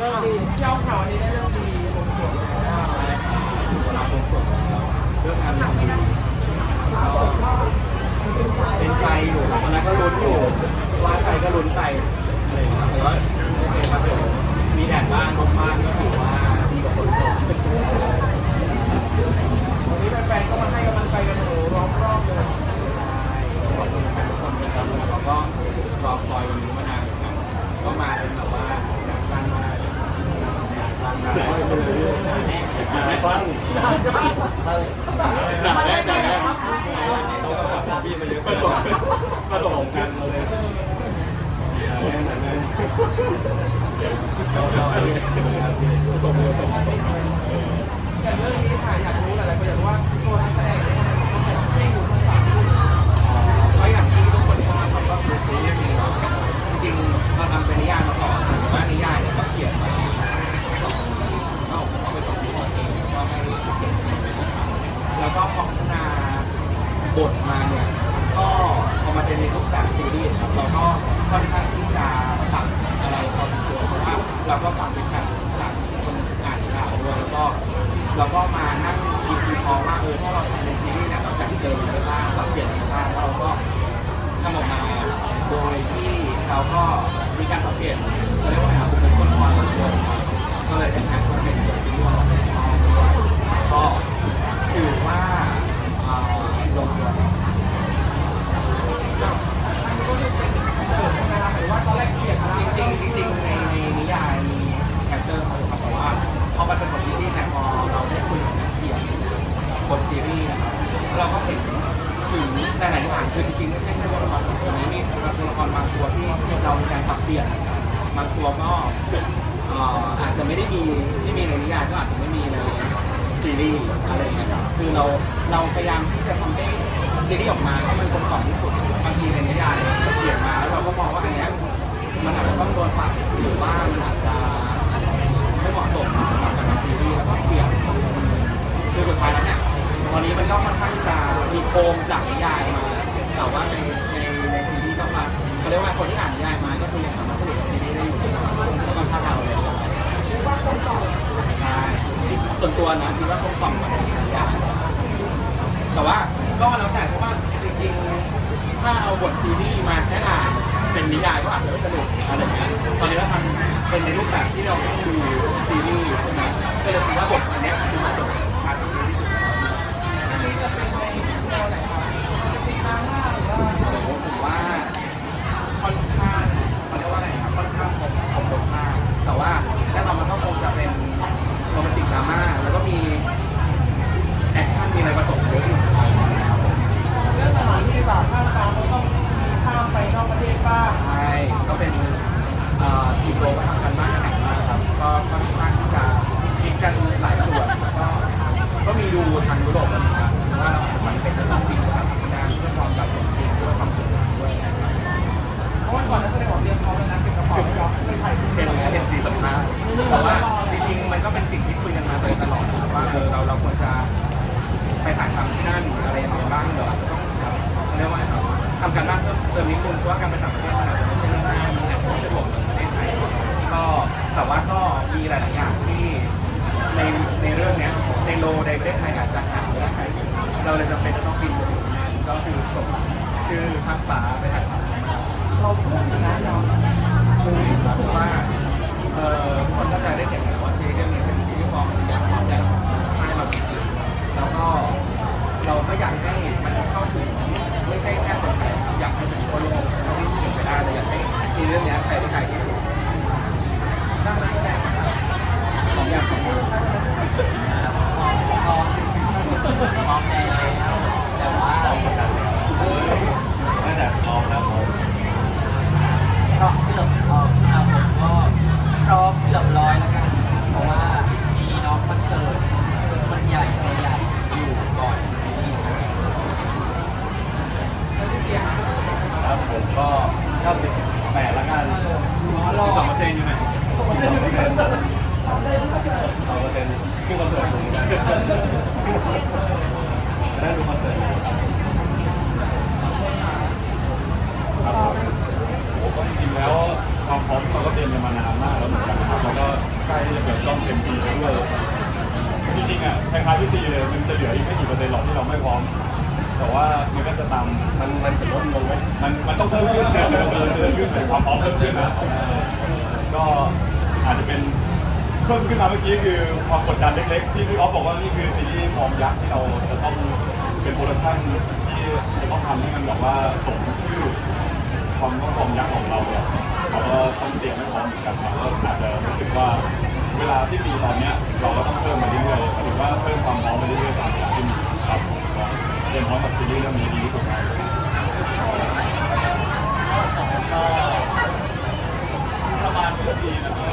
เรื่องดีเที่ยวข่านี้ได้เรื่องดีผมสวยเลาตรงส่วนแล้วเรื่องงานดีเป็นใจอยู่ตอนนั้นก็ลุ้นอยู่ว่าไปก็ลุ้นไปอะไรอย่างเงี้ยแต่ว่าโอเคครับเดี๋ยวมีแดดบ้างลมบ้างก็ถือว่าดีกว่าฝนตก วันนี้แฟนๆก็มาให้กำลังใจกันโอ้โหล้อมรอบเลย ขอบคุณแฟนทุกคนนะครับเราก็รอคอยวันนี้มานานครับก็มาเป็นแบบว่าอยากสร้างมาอยากสร้างมาหนาแน่หนาแน่ฟังหนาแน่หนาแน่เราก็แบบพี่มาเยอะผสมผสมกันมาเลยหนาแน่หนาแน่เราเราผสมผสมผสม แต่เรื่องนี้ค่ะอยากรู้หลายๆคนอยากรู้ว่าตัวนักแสดงเนี่ยทำไมต้องเป็นผู้หญิงทั้งสามคนก็อยางที่ทุกคนทราบครับก็คือซีรีส์นี้เนาะจริงๆเราทำเป็นนิยายมาก่อนแต่ว่านิยายเนี่ยก็เขียนมาสองเอ้าเอาไปสองปีก่อนแล้วก็ให้เขียนแล้วก็พัฒนาบทมาเนี่ยก็พอมาเป็นในรูปแบบซีรีส์ครับเราก็ค่อนข้างที่จะปรับอะไรพอสมควรเพราะว่าเราก็ปรับเป็นแบบจากคนอ่านข่าวด้วยแล้วก็ เราก็มานั่งคิดวิเคราะห์ว่าเออถ้าเราทำในซีรีส์เนี่ยเราจะเจออะไปบ้างเราเปลี่ยนไปบ้างแล้วเราก็ทำออกมาโดยที่เขาก็มีการปรับเปลี่ยนเขาเรียกว่าไรครับเป็นคนคอยของตัวก็เลยเป็นการเป็นตัวจริงด้วยก็ถือว่าเอ่อลงตัว ก็คือเป็นเกิดมาหรือว่าตอนแรกเกลียดอะไร จริงๆจริงๆในในนิยายมีแคปเจอร์เขาครับแต่ว่าพอมันเป็นบทซีรีส์เนี่ยพอเราได้คุยกับนักเขียนบทซีรีส์นะครับเราก็เห็นถึง หลายๆอย่างคือจริงๆไม่ใช่แค่ตัวละครสองตัวนี้มีตัวละครบางตัวที่เรามีการปรับเปลี่ยนบางตัวก็เอ่ออาจจะไม่ได้มีที่มีในนิยายก็อาจจะไม่มีในซีรีส์อะไรอย่างเงี้ยครับคือเราเราพยายามที่จะทำให้ซีรีส์ออกมาให้มันกลมกล่อมที่สุดบางทีในนิยายเราเขียนมาแล้วเราก็มองว่าอันเนี้ย ส่วนตัวนะคิดว่าคงกล่อมกว่าในนิยายแต่ว่าก็แล้วแต่เพราะว่าจริงๆ ถ้าเอาบทซีรีส์มาแค่อ่านเป็นนิยายก็อาจจะไม่สนุกอะไรเงี้ยตอนนี้เราทำเป็นในรูปแบบที่เราดูซีรีส์ใช่ไหมก็เลยคิดว่าบทอันเนี้ยคือเหมาะสม ในประเทศไทยอาจจะหาไม่ได้เราเลยจำเป็นจะต้องบินไปถึงนั่นก็คือส่งชื่อทักฟ้าไปถ่ายทำเราพูดอย่างนั้นเนาะคือว่าเออคนก็จะได้เห็น ไหนผมไม่ได้ดูคอนเสิร์ตสองเดือนคอนเร์ตสองเปอร์เซ็นต์ขึ้นคอนเสิร์ตดูกันได้ดูคอนเสิร์ตครับผมโอ้ก็จริงๆแล้วความพร้อมเราก็เตรียมกันมานานมากแล้วเหมือนกันนะครับแล้วก็ใกล้ที่จะเปิดกล้องเต็มทีแล้วด้วยจริงๆอะคล้ายๆพี่ตีเลยมันจะเหลืออีกไม่กี่เปอร์เซ็นต์หรอกที่เราไม่พร้อม แต่ว่ามันก็จะตามมันมันจะลดลงไหมมันมันต้องเพิ่มขึ้นเพิ่มขึ้นเพิ่มขึ้นความพร้อมเพิ่มขึ้นนะก็ อาจจะเป็นเพิ่มขึ้นมาเมื่อกี้คือความกดดันเล็กๆ ที่พี่ออฟบอกว่านี่คือซีรีส์ฟอร์มยักษ์ที่เราจะต้องเป็นโปรดักชั่นที่จะต้องทำให้มันแบบว่าสมชื่อความต้องความยักษ์ของเราเนี่ยเราก็ต้องเตรียมให้พร้อมเหมือนกันครับก็อาจจะรู้สึกว่าเวลาที่มีตอนเนี้ยเราก็ต้องเพิ่มมาเรื่อยๆหมายถึงว่าเพิ่มความพร้อมไปเรื่อยๆตามเวาที่มีครับก็เตรียมพร้อมกับซีรีส์เรื่องนี้ดีที่สุดครับประมาณปีแล้วก็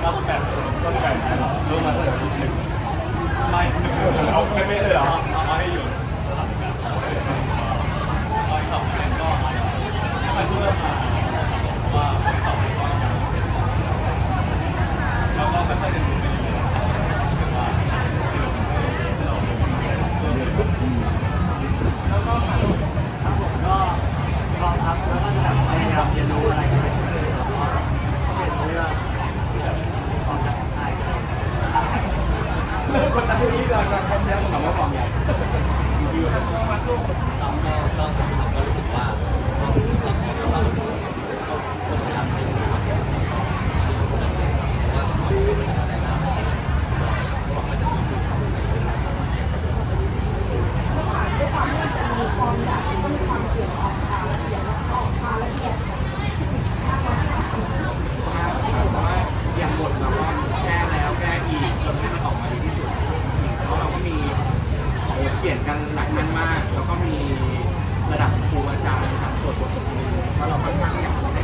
เก้าสิบแปดก็แปดเริ่มมาตั้งแต่หนึ่งไม่เอาไม่ไม่เลยเหรอเอาให้อยู่สลับกันร้อยสองก็อาจจะไม่เพิ่มมาเพราะว่าร้อยสองก็เราก็ค่อยๆเรียนรู้ไปเรื่อยๆรู้สึกว่า แล้วก็ค่ะลูก ครับผมก็ลองครับแล้วก็จะแบบพยายามเรียนรู้อะไรใหม่ๆแล้วก็เป็นเรื่องที่แบบความรักของไทย เรื่อง คนตัดที่เราจะความยักษ์คำว่าความใหญ่ก็มาลูกซ้อมก็ซ้อมผมก็รู้สึกว่าพอผมให้เราก็จะพยายามให้ดูครับว่าต้องเรางหวังว่าจะสู้ๆ เพราะว่าอย่างบทเราก็แก้แล้วแก้อีกจนให้มันออกมาดีที่สุดเพราะเราก็มีโอ้เขียนกันหนักมันมาก แล้วก็มีระดับครูอาจารย์ทำตรวจบทอีกทีนึงเพราะเราค่อนข้างอยากจะได้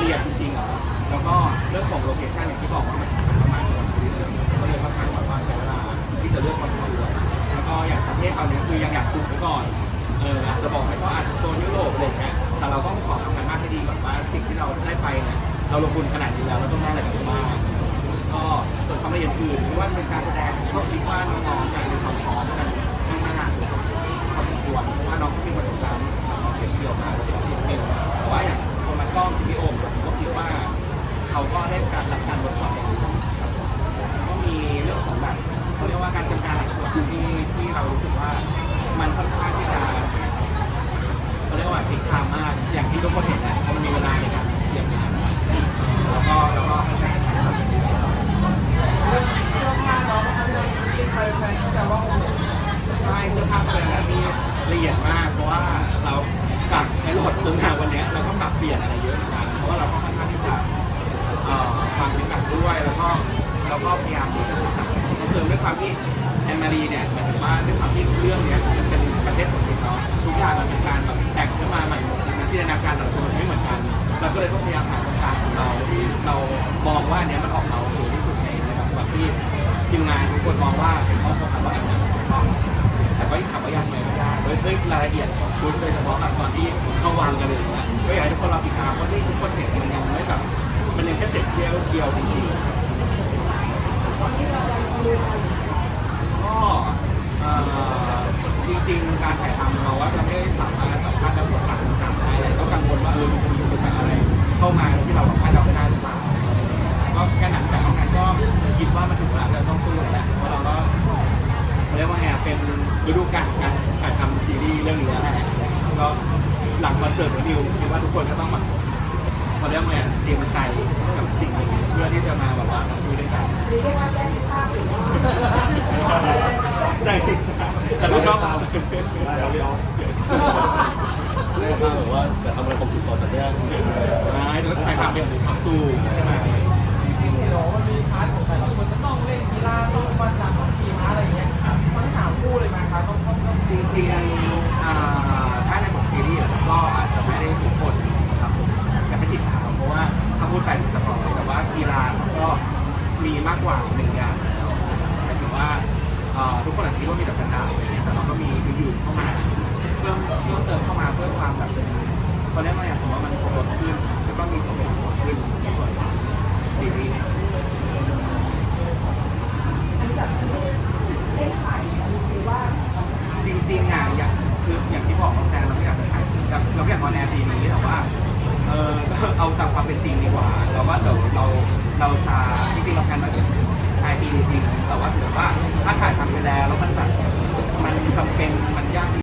เรียนจริงๆอแล้วก็เรื่องของโลเคชั่นอย่างที่บอกว่ามันสำคัญมากๆสำหรับซีรีส์เรื่องนี้ก็เลยค่อนข้างแบบว่าใช้เวลาที่จะเลือกคอนโทรลแล้วก็อย่างประเทศเราเนี้คือยังอยากคุมไว้ก่อนเอออาจจะบอกไปก็อาจจะโซนยุโรปอะไรอย่างเงี้ยแต่เราต้องขอทำกันบ้านให้ดีก่อนว่าสิ่งที่เราได้ไปเนี่ยเราลงทุนขนาดนี้แล้วเราต้องได้อะไรกลับมาบ้างก็ส่วนความละเอียดอื่นไม่ว่าจะเป็นการแสดงก็คิดว่าน้องๆจะมีความพร้อมกันข้างหน้าพอสมควรเพราะว่าน้องก็มีประส เขาก็ได้การรับการเวิร์กช็อปอย่างดีก็มีเรื่องของแบบเขาเรียกว่าการเตรียมการหลายส่วนที่ที่เรารู้สึกว่ามันค่อนข้างที่จะเขาเรียกว่าพลิกไทม์มากอย่างที่ทุกคนเห็นแหละมันมีเวลาในการเตรียมงานแล้วก็แล้วก็ให้การใช้ความเป็นจริงเรื่องเสื้อผ้างนะคะที่ใครแฟนแต่ว่าใช่เสื้อผ้าเป็นอะไรที่ละเอียดมาก เพราะว่าเราจากในรถลงมาวันเนี้ยเราก็ปรับเปลี่ยนอะไร มองว่าเป็นข้อมูลว่าอันเนี้ยถูกต้องแต่ก็ถามว่ายังไงไม่ได้ด้วยด้ยรายละเอียดของชุดโดยเฉพาะแบบตอนที่เข้าวางกันเลยนะก็อยากให้ทุกคนเราติดตามเพราะที่ทุกคนเห็นมันยังไม่แบบมันยังแค่เสร็จเที่ยวเดียวจริงๆ กาลการถ่ายทำซีรีส์เรื่องนี้แล้วแหละก็หลังคอนเสิร์ตของดิวคิดว่าทุกคนก็ต้องแบบเขาเรียกว่าไงอะเตรียมใจกับสิ่งนี้เพื่อที่จะมาแบบว่ามาสู้ด้วยกันได้แต่ลูกน้องเราได้ครับพี่ออฟได้ครับแบบว่าจะทำอะไรความสุขต่อจากเรื่องใช่แล้วถ่ายทำเป็นความสู้ใช่ไหมจริงๆเดี๋ยวมันมีพาร์ทของแต่ละคนจะต้องเล่นกีฬาต้องมาทำต้อง คู่เลยไหมคะต้องต้องต้องจริงๆอ่าถ้าในบทซีรีส์ก็อาจจะไม่ได้ทุกคนครับผมอยากให้ติดตามเพราะว่าถ้าพูดไปจะบอกเลยแต่ว่ากีฬามันก็มีมากกว่าหนึ่งอย่างแล้วหมายถึงว่าอ่าทุกคนอาจจะคิดว่ามีแต่กระดาษอะไรเงี้ยแต่เราก็มีอื่นๆเข้ามาเพิ่มเพิ่มเติมเข้ามาเพื่อความแบบเขาเรียกว่าอย่างผมว่ามันครบรถขึ้นแล้วก็มีสมเหตุสมผลขึ้นในส่วนของซีรีส์